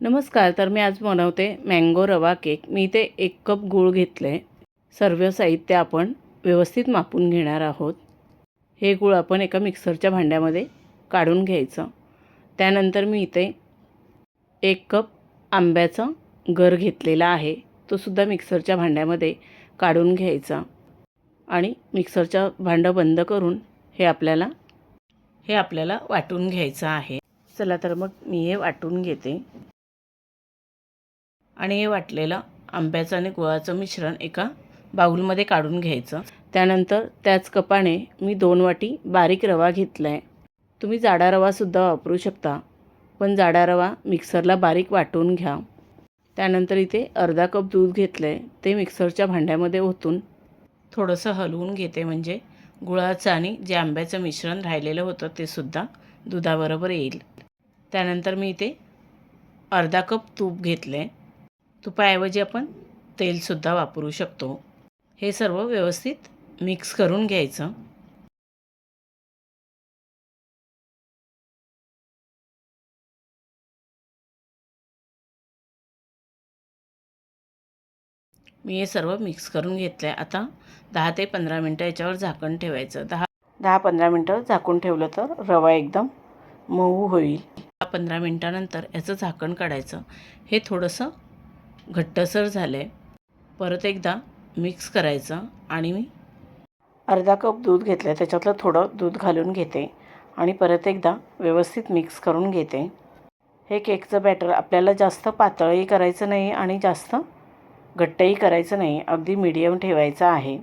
नमस्कार तर मी आज बनवते मँगो रवा केक मी इथे एक कप गूळ घेतले आहे सर्व साहित्य आपण व्यवस्थित मापून घेणार आहोत. हे गूळ आपण एका मिक्सरच्या भांड्यामध्ये काढून घ्यायचं. त्यानंतर मी इथे एक कप आंब्याचं गर घेतलेला आहे. तो सुद्धा मिक्सरच्या भांड्यामध्ये काढून घ्यायचा. आणि मिक्सरचं भांडं बंद करून हे आपल्याला हे आपल्याला वाटून घ्यायचं आहे. चला तर मग मी हे वाटून घेते. आणि हे वाटलेलं आंब्याचं आणि गुळाचं मिश्रण एका बाऊलमध्ये काढून घ्यायचं. त्यानंतर त्याच कपाने मी दोन वाटी बारीक रवा घेतला आहे तुम्ही जाडा रवासुद्धा वापरू शकता पण जाडा रवा मिक्सरला बारीक वाटून घ्या. त्यानंतर इथे अर्धा कप दूध घेतलं आहे ते मिक्सरच्या भांड्यामध्ये ओतून थोडंसं हलवून घेते. म्हणजे गुळाचं आणि जे आंब्याचं मिश्रण राहिलेलं होतं ते सुद्धा दुधाबरोबर येईल. त्यानंतर मी इथे अर्धा कप तूप घेतलं आहे तुपाऐवजी आपण तेलसुद्धा वापरू शकतो. हे सर्व व्यवस्थित मिक्स करून घ्यायचं. मी हे सर्व मिक्स करून घेतलं आहे आता दहा ते पंधरा मिनटं याच्यावर झाकण ठेवायचं. दहा दहा पंधरा मिनटं झाकून ठेवलं तर रवा एकदम मऊ होईल. दहा पंधरा मिनटानंतर याचं झाकण काढायचं. हे थोडंसं घट्टसर झालं आहे परत एकदा मिक्स करायचं आणि मी अर्धा कप दूध घेतलं आहे त्याच्यातलं थोडं दूध घालून घेते आणि परत एकदा व्यवस्थित मिक्स करून घेते. हे केकचं बॅटर आपल्याला जास्त पातळही करायचं नाही आणि जास्त घट्टही करायचं नाही. अगदी मीडियम ठेवायचं आहे.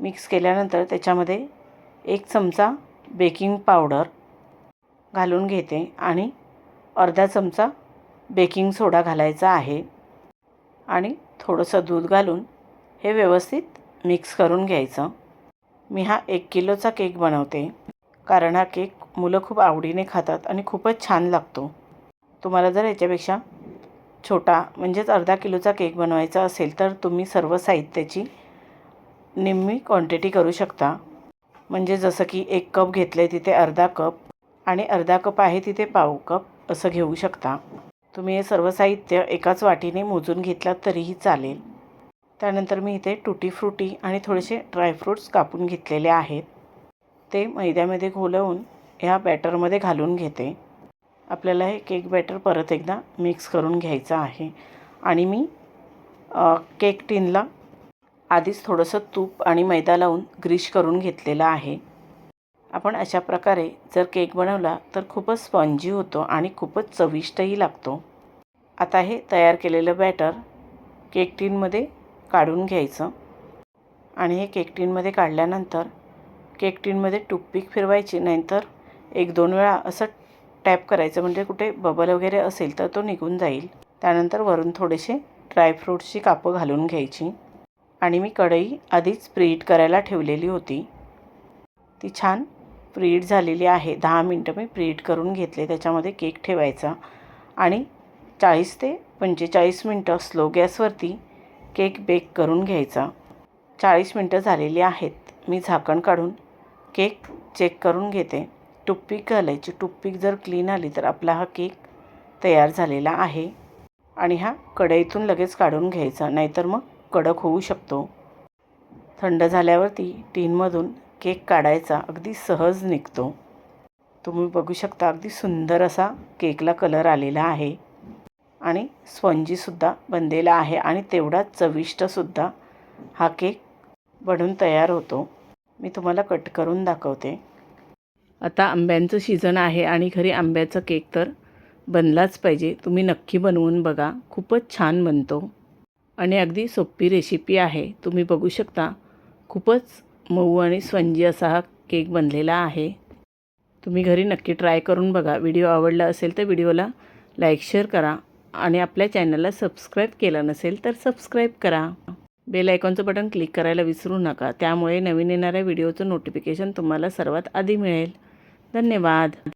मिक्स केल्यानंतर त्याच्यामध्ये एक चमचा बेकिंग पावडर घालून घेते आणि अर्धा चमचा बेकिंग सोडा घालायचा आहे. आणि थोडंसं दूध घालून हे व्यवस्थित मिक्स करून घ्यायचं. मी हा एक किलोचा केक बनवते कारण हा केक मुलं खूप आवडीने खातात आणि खूपच छान लागतो. तुम्हाला जर याच्यापेक्षा छोटा म्हणजेच अर्धा किलोचा केक बनवायचा असेल तर तुम्ही सर्व साहित्याची निम्मी क्वांटिटी करू शकता. म्हणजे जसं की एक कप घेतले तिथे अर्धा कप आणि अर्धा कप आहे तिथे पाव कप असं घेऊ शकता. तुम्ही हे सर्व साहित्य एकाच वाटीने मोजून घेतलात तरीही चालेल. त्यानंतर मी इथे टुटी फ्रुटी आणि थोडेसे ड्रायफ्रूट्स कापून घेतलेले आहेत. ते मैद्यामध्ये घोलवून ह्या बॅटरमध्ये घालून घेते. आपल्याला हे केक बॅटर परत एकदा मिक्स करून घ्यायचं आहे. आणि मी केक टिनला आधीच थोडंसं तूप आणि मैदा लावून ग्रीश करून घेतलेलं आहे. आपण अशा प्रकारे जर केक बनवला तर खूपच स्पॉन्जी होतो आणि खूपच चविष्टही लागतो. आता हे तयार केलेलं बॅटर केक टीनमध्ये काढून घ्यायचं. आणि हे केक टीनमध्ये काढल्यानंतर केक टीनमध्ये टूथपिक फिरवायची नाहीतर एक दोन वेळा असं टॅप करायचं. म्हणजे कुठे बबल वगैरे असेल तर तो निघून जाईल. त्यानंतर वरून थोडेसे ड्रायफ्रूट्सची कापं घालून घ्यायची. आणि मी कढई आधीच प्रीहीट करायला ठेवलेली होती. ती छान प्रीहीट झालेली आहे. दहा मिनटं मी प्रीहीट करून घेतले. त्याच्यामध्ये केक ठेवायचा. आणि चाळीस ते पंचेचाळीस मिनटं स्लो गॅसवरती केक बेक करून घ्यायचा. चाळीस मिनटं झालेली आहेत. मी झाकण काढून केक चेक करून घेते. टुप्पीक घालायची. टूथपिक जर क्लीन आली तर आपला हा केक तयार झालेला आहे. आणि हा कढईतून लगेच काढून घ्यायचा. नाहीतर मग कडक होऊ शकतो. थंड झाल्यावरती टीनमधून केक काढायचा. अगदी सहज निघतो. तुम्ही बघू शकता अगदी सुंदर असा केकला कलर आलेला आहे. आणि स्पंजीसुद्धा बनलेला आहे आणि तेवढाच चविष्टसुद्धा हा केक बनून तयार होतो. मी तुम्हाला कट करून दाखवते. आता आंब्यांचं सीझन आहे आणि घरी आंब्याचा केक तर बनलाच पाहिजे. तुम्ही नक्की बनवून बघा. खूपच छान बनतो. आणि अगदी सोपी रेसिपी आहे. तुम्ही बघू शकता. खूपच मऊ आणि स्पंजी असा हा केक बनलेला आहे. तुम्ही घरी नक्की ट्राय करून बघा. व्हिडिओ आवडला असेल तर व्हिडिओला लाईक शेअर करा. आणि आपल्या चॅनलला सबस्क्राईब केलं नसेल तर सबस्क्राईब करा. बेल आयकॉनचं बटन क्लिक करायला विसरू नका. त्यामुळे नवीन येणाऱ्या व्हिडिओचं नोटिफिकेशन तुम्हाला सर्वात आधी मिळेल. धन्यवाद.